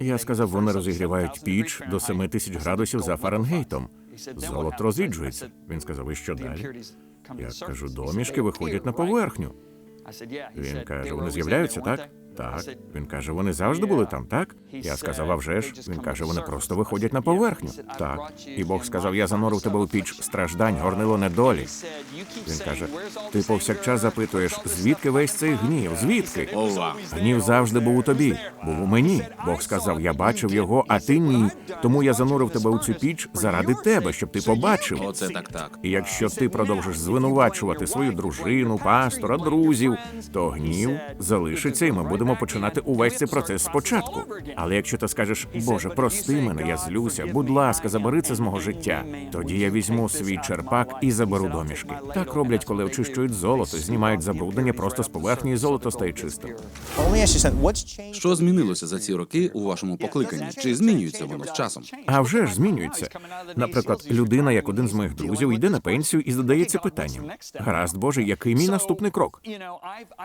Я сказав, вони розігрівають піч до 7 тисяч градусів за Фаренгейтом. Золото розріджується. Він сказав, і що далі? Я кажу, домішки виходять на поверхню. Він каже, вони з'являються, так? Так. Він каже, вони завжди були там, так? Я сказав, а вже ж. Він каже, вони просто виходять на поверхню. Так. І Бог сказав, я занурив тебе у піч страждань, горнило недолі. Він каже: ти повсякчас запитуєш, звідки весь цей гнів? Звідки? Ова. Гнів завжди був у тобі, був у мені. Бог сказав, я бачив його, а ти ні. Тому я занурив тебе у цю піч заради тебе, щоб ти побачив. Оце так так. І якщо ти продовжиш звинувачувати свою дружину, пастора, друзів, то гнів залишиться, і ми будемо починати увесь цей процес спочатку. Але якщо ти скажеш, Боже, прости мене, я злюся, будь ласка, забери це з мого життя, тоді я візьму свій черпак і заберу домішки. Так роблять, коли очищують золото, знімають забруднення просто з поверхні, і золото стає чистим. Що змінилося за ці роки у вашому покликанні? Чи змінюється воно з часом? А вже ж змінюється. Наприклад, людина, як один з моїх друзів, йде на пенсію і задається питанням: гаразд Боже, який мій наступний крок?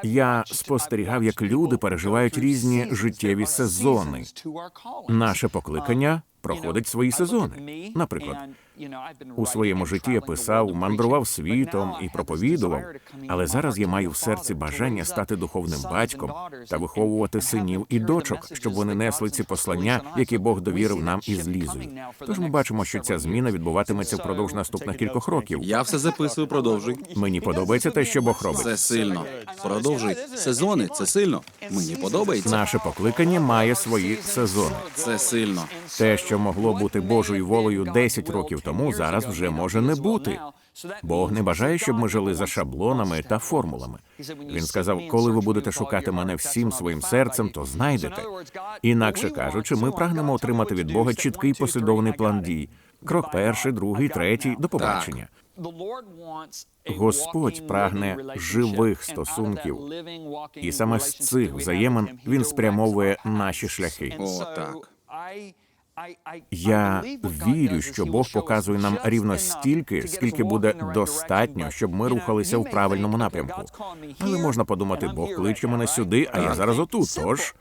Я спостерігав, як люди переживають різні життєві сезони. Наше покликання проходить свої сезони. Наприклад, у своєму житті я писав, мандрував світом і проповідував, але зараз я маю в серці бажання стати духовним батьком та виховувати синів і дочок, щоб вони несли ці послання, які Бог довірив нам із Лізою. Тож ми бачимо, що ця зміна відбуватиметься впродовж наступних кількох років. Я все записую, продовжуй. Мені подобається те, що Бог робить. Це сильно. Продовжуй. Сезони, це сильно. Мені подобається. Наше покликання має свої сезони. Це сильно. Те, що могло бути Божою волею 10 років тому, зараз вже може не бути. Бог не бажає, щоб ми жили за шаблонами та формулами. Він сказав: коли ви будете шукати мене всім своїм серцем, то знайдете. Інакше кажучи, ми прагнемо отримати від Бога чіткий послідовний план дій. Крок перший, другий, третій, до побачення. Господь прагне живих стосунків, І саме з цих взаємин він спрямовує наші шляхи. О, так. Я вірю, що Бог показує нам рівно стільки, скільки буде достатньо, щоб ми рухалися в правильному напрямку. Але можна подумати, Бог кличе мене сюди, а я зараз отут. Тож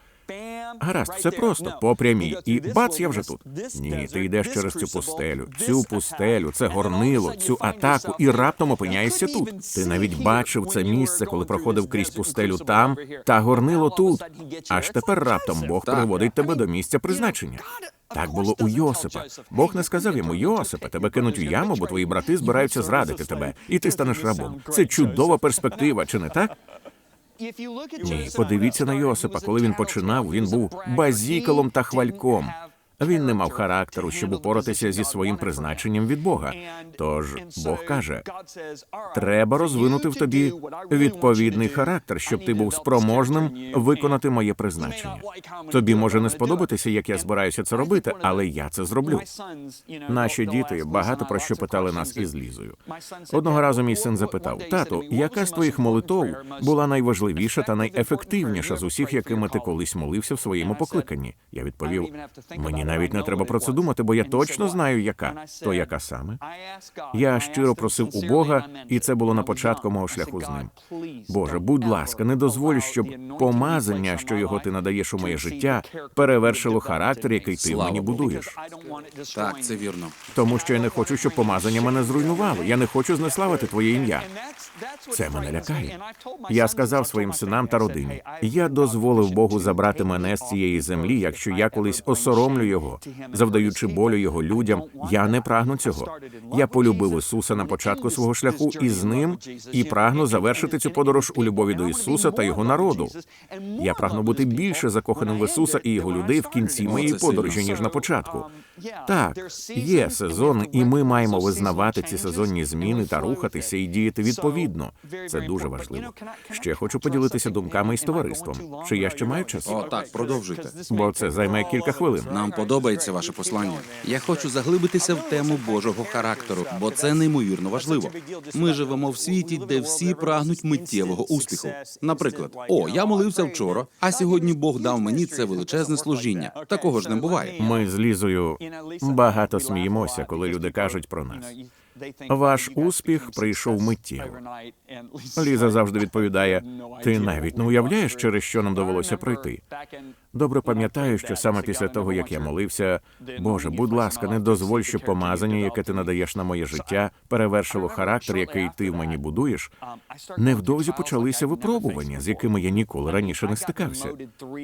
гаразд, все просто по прямій. І бац, я вже тут. Ні, ти йдеш через цю пустелю, цю пустелю, це горнило, цю атаку, і раптом опиняєшся тут. Ти навіть бачив це місце, коли проходив крізь пустелю там, та горнило тут. Аж тепер раптом Бог приводить тебе до місця призначення. Так було у Йосипа. Бог не сказав йому Йосипа, тебе кинуть у яму, бо твої брати збираються зрадити тебе, і ти станеш рабом. Це чудова перспектива, чи не так? Ні, подивіться на Йосипа. Коли він починав, він був базікалом та хвальком. Він не мав характеру, щоб упоратися зі своїм призначенням від Бога. Тож Бог каже: треба розвинути в тобі відповідний характер, щоб ти був спроможним виконати моє призначення. Тобі може не сподобатися, як я збираюся це робити, але я це зроблю. Наші діти багато про що питали нас із Лізою. Одного разу мій син запитав: тату, яка з твоїх молитов була найважливіша та найефективніша з усіх, якими ти колись молився в своєму покликанні? Я відповів: мені навіть не треба про це думати, бо я точно знаю, яка то яка саме. Я щиро просив у Бога, і це було на початку мого шляху з ним. Боже, будь ласка, не дозволь, щоб помазання, що його ти надаєш у моє життя, перевершило характер, який ти мені будуєш. Так, це вірно. Тому що я не хочу, щоб помазання мене зруйнувало. Я не хочу знеславити твоє ім'я. Це мене лякає. Я сказав своїм синам та родині: я дозволив Богу забрати мене з цієї землі, якщо я колись осоромлю його, завдаючи болю його людям. Я не прагну цього. Я полюбив Ісуса на початку свого шляху і з ним, і прагну завершити цю подорож у любові до Ісуса та його народу. Я прагну бути більше закоханим в Ісуса і його людей в кінці моєї подорожі, ніж на початку. Так, є сезони, і ми маємо визнавати ці сезонні зміни та рухатися і діяти відповідно. Це дуже важливо. Ще хочу поділитися думками із товариством. Чи я ще маю час? О, так, продовжуйте. Бо це займе кілька хвилин. Нам подобається ваше послання. Я хочу заглибитися в тему Божого характеру, бо це неймовірно важливо. Ми живемо в світі, де всі прагнуть миттєвого успіху. Наприклад, о, я молився вчора, а сьогодні Бог дав мені це величезне служіння. Такого ж не буває. Ми з Лізою багато сміємося, коли люди кажуть про нас. Ваш успіх прийшов миттєво. Ліза завжди відповідає: ти навіть не уявляєш, через що нам довелося пройти. Добре пам'ятаю, що саме після того, як я молився, Боже, будь ласка, не дозволь, щоб помазання, яке ти надаєш на моє життя, перевершило характер, який ти в мені будуєш. Невдовзі почалися випробування, з якими я ніколи раніше не стикався.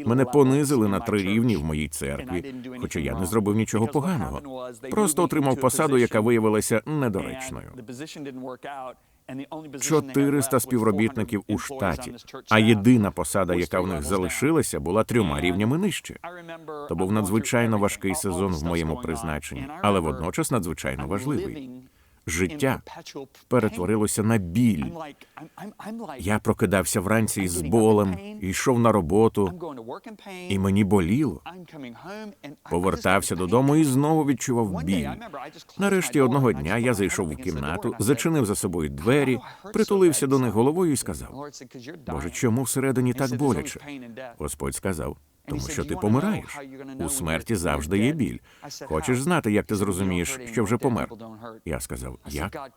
Мене понизили на три рівні в моїй церкві, хоча я не зробив нічого поганого. Просто отримав посаду, яка виявилася недоречною. 400 співробітників у штаті, а єдина посада, яка в них залишилася, була трьома рівнями нижче. То був надзвичайно важкий сезон в моєму призначенні, але водночас надзвичайно важливий. Життя перетворилося на біль. Я прокидався вранці із болем, йшов на роботу, і мені боліло. Повертався додому і знову відчував біль. Нарешті одного дня я зайшов у кімнату, зачинив за собою двері, притулився до них головою і сказав: Боже, чому всередині так боляче? Господь сказав. Тому що ти помираєш. У смерті завжди є біль. Хочеш знати, як ти зрозумієш, що вже помер? Я сказав, як?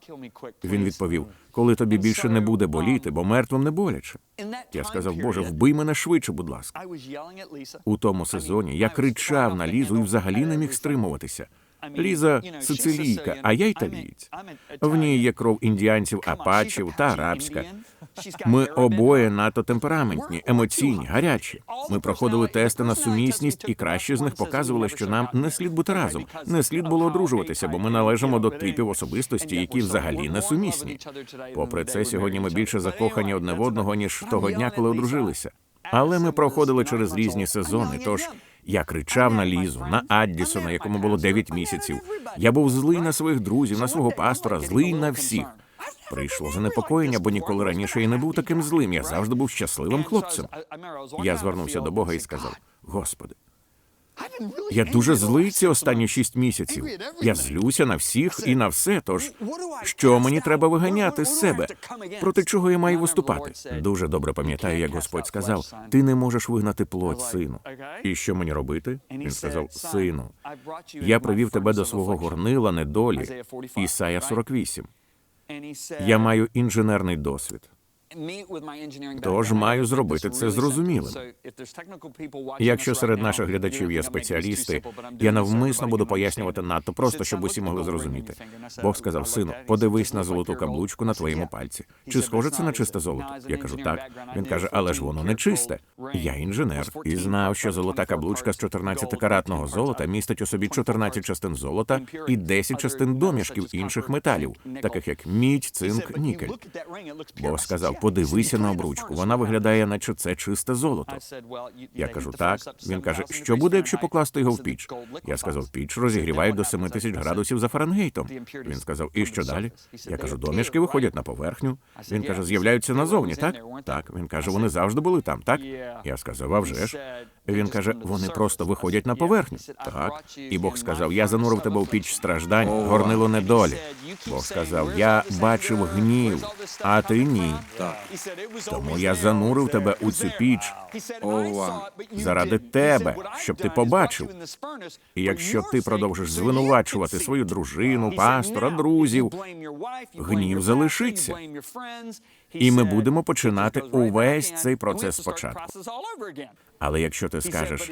Він відповів: коли тобі більше не буде боліти, бо мертвим не боляче. Я сказав, Боже, вбий мене швидше, будь ласка. У тому сезоні я кричав на Лізу і взагалі не міг стримуватися. Ліза сицилійка, а я італієць. В ній є кров індіанців, апачів та арабська. Ми обоє надто темпераментні, емоційні, гарячі. Ми проходили тести на сумісність, і кращі з них показували, що нам не слід бути разом, не слід було одружуватися, бо ми належимо до типів особистості, які взагалі не сумісні. Попри це, сьогодні ми більше закохані одне в одного ніж того дня, коли одружилися. Але ми проходили через різні сезони. Тож я кричав на Лізу, на Аддісона, якому було 9 місяців. Я був злий на своїх друзів, на свого пастора, злий на всіх. Прийшло занепокоєння, бо ніколи раніше я не був таким злим. Я завжди був щасливим хлопцем. Я звернувся до Бога і сказав: Господи, я дуже злий ці останні шість місяців. Я злюся на всіх і на все. Тож що мені треба виганяти з себе? Проти чого я маю виступати? Дуже добре пам'ятаю, як Господь сказав: ти не можеш вигнати плоть, сину. І що мені робити? Він сказав: Сину, я привів тебе до свого горнила недолі. Ісая 48. Я маю інженерний досвід. Тож маю зробити це зрозумілим. Якщо серед наших глядачів є спеціалісти, я навмисно буду пояснювати надто просто, щоб усі могли зрозуміти. Бог сказав, сину, подивись на золоту каблучку на твоєму пальці. Чи схоже це на чисте золото? Я кажу, так. Він каже, але ж воно не чисте. Я інженер і знав, що золота каблучка з 14-каратного золота містить у собі 14 частин золота і 10 частин домішків інших металів, таких як мідь, цинк, нікель. Бог сказав, подивися на обручку. Вона виглядає, наче це чисте золото. Я кажу, так. Він каже, що буде, якщо покласти його в піч? Я сказав, піч розігрівають до 7 тисяч градусів за Фаренгейтом. Він сказав, і що далі? Я кажу, домішки виходять на поверхню. Він каже, з'являються назовні, так? Так. Він каже, вони завжди були там, так? Я сказав, а вже ж. Він каже, вони просто виходять на поверхню. Так. І Бог сказав, я занурив тебе в піч страждань, горнило недолі. Бог сказав, я бачив гнів, а ти ні. Так. Тому я занурив тебе у цю піч Ова. заради тебе, щоб ти побачив. І якщо ти продовжиш звинувачувати свою дружину, пастора, друзів, гнів залишиться. І ми будемо починати увесь цей процес спочатку. Але якщо ти скажеш,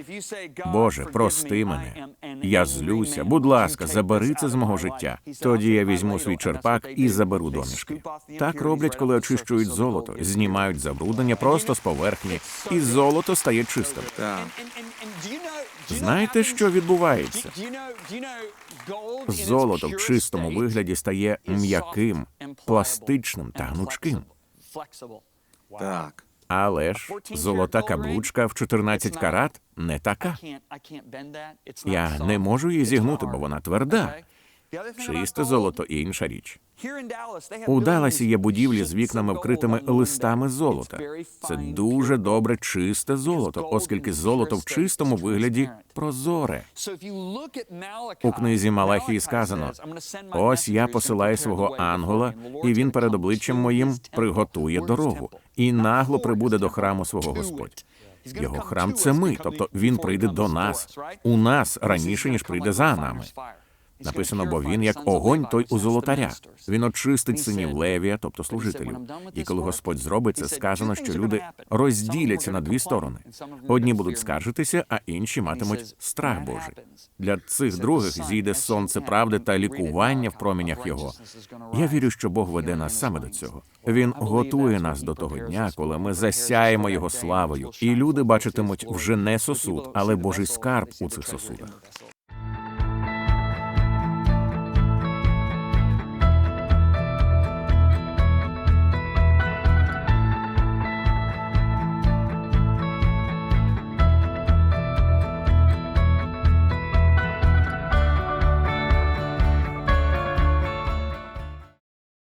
Боже, прости мене, я злюся, будь ласка, забери це з мого життя. Тоді я візьму свій черпак і заберу домішки. Так роблять, коли очищують золото, знімають забруднення просто з поверхні, і золото стає чистим. Так. Знаєте, що відбувається? Золото в чистому вигляді стає м'яким, пластичним та гнучким. Так. Але ж золота каблучка в 14 карат не така. Я не можу її зігнути, бо вона тверда. Чисте золото і інша річ. У Далласі є будівлі з вікнами, вкритими листами золота. Це дуже добре чисте золото, оскільки золото в чистому вигляді прозоре. У книзі Малахії сказано: ось я посилаю свого ангела, і він перед обличчям моїм приготує дорогу і нагло прибуде до храму свого Господь. Його храм це ми, тобто він прийде до нас, у нас раніше ніж прийде за нами. Написано, бо він як огонь, той у золотаря. Він очистить синів Левія, тобто служителів. І коли Господь зробить це, сказано, що люди розділяться на дві сторони. Одні будуть скаржитися, а інші матимуть страх Божий. Для цих других зійде сонце правди та лікування в промінях його. Я вірю, що Бог веде нас саме до цього. Він готує нас до того дня, коли ми засяємо його славою, і люди бачитимуть вже не сосуд, але Божий скарб у цих сосудах.